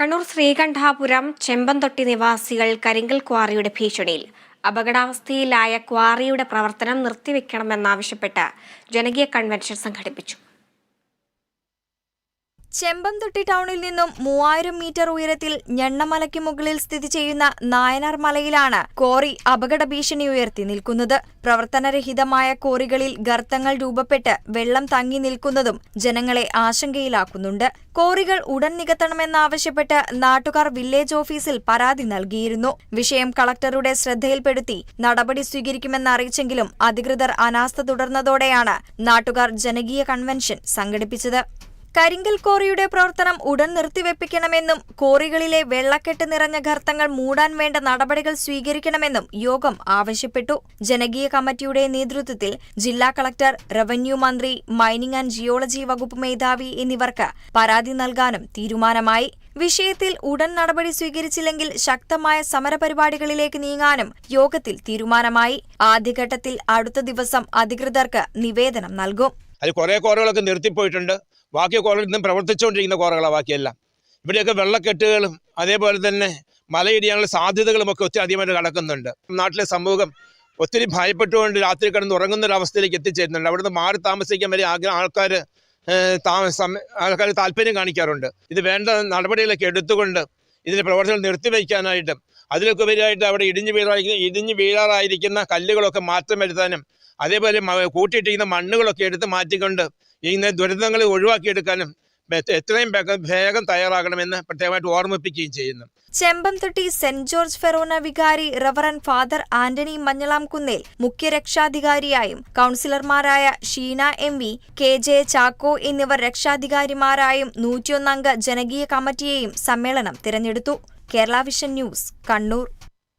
കണ്ണൂർ ശ്രീകണ്ഠാപുരം ചെമ്പന്തൊട്ടി നിവാസികൾ കരിങ്കൽ ക്വാറിയുടെ ഭീഷണിയിൽ. അപകടാവസ്ഥയിലായ ക്വാറിയുടെ പ്രവർത്തനം നിർത്തിവെക്കണമെന്നാവശ്യപ്പെട്ട് ജനകീയ കൺവെൻഷൻ സംഘടിപ്പിച്ചു. ചെമ്പന്തൊട്ടി ടൗണിൽ നിന്നും മൂവായിരം മീറ്റർ ഉയരത്തിൽ ഞണ്ണമലയ്ക്ക് മുകളിൽ സ്ഥിതി ചെയ്യുന്ന നായനാർ മലയിലാണ് കോറി അപകട ഭീഷണി ഉയർത്തി നിൽക്കുന്നത്. പ്രവർത്തനരഹിതമായ കോറികളിൽ ഗർത്തങ്ങൾ രൂപപ്പെട്ട് വെള്ളം തങ്ങി നിൽക്കുന്നതും ജനങ്ങളെ ആശങ്കയിലാക്കുന്നുണ്ട്. കോറികൾ ഉടൻ നികത്തണമെന്നാവശ്യപ്പെട്ട് നാട്ടുകാർ വില്ലേജ് ഓഫീസിൽ പരാതി നൽകിയിരുന്നു. വിഷയം കളക്ടറുടെ ശ്രദ്ധയിൽപ്പെടുത്തി നടപടി സ്വീകരിക്കുമെന്ന് അറിയിച്ചെങ്കിലും അധികൃതർ അനാസ്ഥ തുടർന്നതോടെയാണ് നാട്ടുകാർ ജനകീയ കൺവെൻഷൻ സംഘടിപ്പിച്ചത്. കരിങ്കൽ കോറിയുടെ പ്രവർത്തനം ഉടൻ നിർത്തിവെപ്പിക്കണമെന്നും കോറികളിലെ വെള്ളക്കെട്ട് നിറഞ്ഞ ഗർത്തങ്ങൾ മൂടാൻ വേണ്ട നടപടികൾ സ്വീകരിക്കണമെന്നും യോഗം ആവശ്യപ്പെട്ടു. ജനകീയ കമ്മിറ്റിയുടെ നേതൃത്വത്തിൽ ജില്ലാ കളക്ടർ റവന്യൂ മന്ത്രി മൈനിംഗ് ആൻഡ് ജിയോളജി വകുപ്പ് മേധാവി എന്നിവർക്ക് പരാതി നൽകാനും തീരുമാനമായി. വിഷയത്തിൽ ഉടൻ നടപടി സ്വീകരിച്ചില്ലെങ്കിൽ ശക്തമായ സമരപരിപാടികളിലേക്ക് നീങ്ങാനും യോഗത്തിൽ തീരുമാനമായി. ആദ്യഘട്ടത്തിൽ അടുത്ത ദിവസം അധികൃതർക്ക് നിവേദനം നൽകും. അത് കുറേ കോറകളൊക്കെ നിർത്തിപ്പോയിട്ടുണ്ട്. ബാക്കി കോറകൾ ഇന്നും പ്രവർത്തിച്ചുകൊണ്ടിരിക്കുന്ന കോറകളാണ് ബാക്കിയെല്ലാം. ഇവിടെയൊക്കെ വെള്ളക്കെട്ടുകളും അതേപോലെ തന്നെ മലയിടിയാനുള്ള സാധ്യതകളും ഒക്കെ ഒത്തിരി അധികമായിട്ട് കിടക്കുന്നുണ്ട്. നാട്ടിലെ സമൂഹം ഒത്തിരി ഭയപ്പെട്ടുകൊണ്ട് രാത്രി കിടന്ന് ഉറങ്ങുന്ന ഒരു അവസ്ഥയിലേക്ക് എത്തിച്ചേരുന്നുണ്ട്. അവിടുന്ന് മാറി താമസിക്കാൻ വരെ ആഗ്രഹം ആൾക്കാർ ആൾക്കാർ താല്പര്യം കാണിക്കാറുണ്ട്. ഇത് വേണ്ട നടപടികളൊക്കെ എടുത്തുകൊണ്ട് ഇതിന്റെ പ്രവർത്തനം നിർത്തിവെക്കാനായിട്ട് അതിലൊക്കെ ഉപരിയായിട്ട് അവിടെ ഇടിഞ്ഞു വീഴായിരിക്കുന്ന ഇടിഞ്ഞു വീഴാറായിരിക്കുന്ന കല്ലുകളൊക്കെ മാറ്റം വരുത്താനും അതേപോലെ കൂട്ടിയിട്ടിരിക്കുന്ന മണ്ണുകളൊക്കെ എടുത്ത് മാറ്റിക്കൊണ്ട് ഇങ്ങനെ ദുരന്തങ്ങൾ ഒഴിവാക്കിയെടുക്കാനും എത്രയും വേഗം വേഗം തയ്യാറാകണമെന്ന് പ്രത്യേകമായിട്ട് ഓർമ്മിപ്പിക്കുകയും ചെയ്യുന്നു. ചെമ്പംതൊട്ടി സെന്റ് ജോർജ് ഫെറോന വികാരി reverend father Antony Manjalamkunnel മുഖ്യ രക്ഷാധികാരിയായും കൌൺസിലർമാരായ Sheena M V K J Chacko എന്നിവർ രക്ഷാധികാരിമാരായും നൂറ്റിയൊന്നംഗ ജനകീയ കമ്മിറ്റിയെയും സമ്മേളനം തിരഞ്ഞെടുത്തു. Kerala vision news Kannur.